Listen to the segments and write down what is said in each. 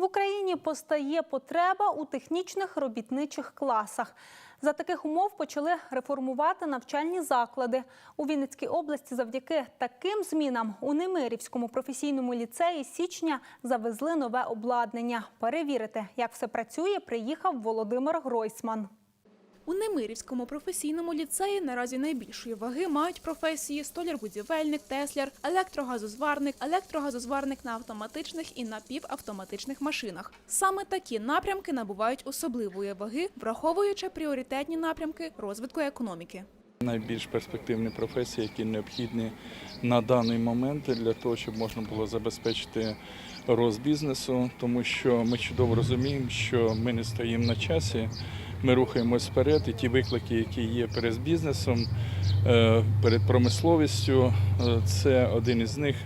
В Україні постає потреба у технічних робітничих класах. За таких умов почали реформувати навчальні заклади. У Вінницькій області завдяки таким змінам у Немирівському професійному ліцеї січня завезли нове обладнання. Перевірити, як все працює, приїхав Володимир Гройсман. У Немирівському професійному ліцеї наразі найбільшої ваги мають професії столяр-будівельник, тесляр, електрогазозварник, електрогазозварник на автоматичних і напівавтоматичних машинах. Саме такі напрямки набувають особливої ваги, враховуючи пріоритетні напрямки розвитку економіки. Найбільш перспективні професії, які необхідні на даний момент для того, щоб можна було забезпечити рост бізнесу, тому що ми чудово розуміємо, що ми не стоїмо на часі, ми рухаємось вперед, і ті виклики, які є перед бізнесом, е, перед промисловістю, е, це один із них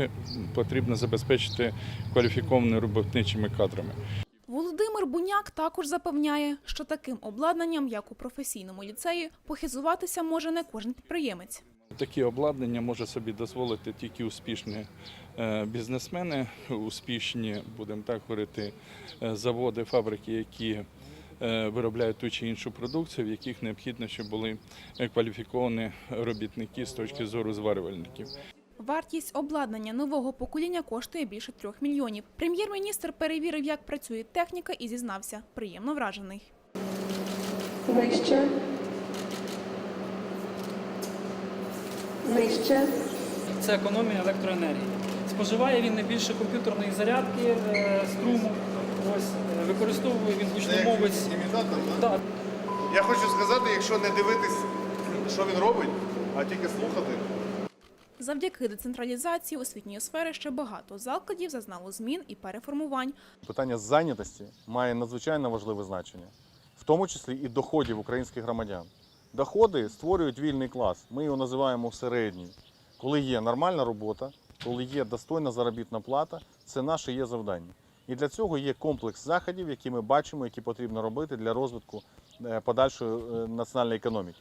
потрібно забезпечити кваліфікованими роботничими кадрами. Буняк також запевняє, що таким обладнанням, як у професійному ліцеї, похизуватися може не кожен підприємець. Такі обладнання може собі дозволити тільки успішні е, бізнесмени, успішні, будемо так говорити, е, заводи, фабрики, які е, виробляють ту чи іншу продукцію, в яких необхідно, щоб були кваліфіковані робітники з точки зору зварювальників. Вартість обладнання нового покоління коштує більше трьох мільйонів. Прем'єр-міністр перевірив, як працює техніка, і зізнався, приємно вражений. Нижче. Нижче. це економія електроенергії. Споживає він не більше комп'ютерної зарядки е, струму. Ось е, використовує він гучномовець. імітатор, Да, Я хочу сказати, якщо не дивитись, що він робить, а тільки слухати. Завдяки децентралізації освітньої сфери ще багато закладів зазнало змін і переформувань. Питання зайнятості має надзвичайно важливе значення, в тому числі і доходів українських громадян. Доходи створюють вільний клас. Ми його називаємо середній. Коли є нормальна робота, коли є достойна заробітна плата, це наше є завдання. І для цього є комплекс заходів, які ми бачимо, які потрібно робити для розвитку е, подальшої е, національної економіки.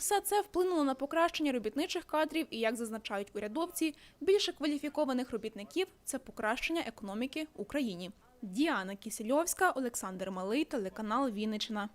Все це вплинуло на покращення робітничих кадрів і, як зазначають урядовці, більше кваліфікованих робітників це покращення економіки Україні. Діана Кісельовська, Олександр Малий, телеканал Вінниччина.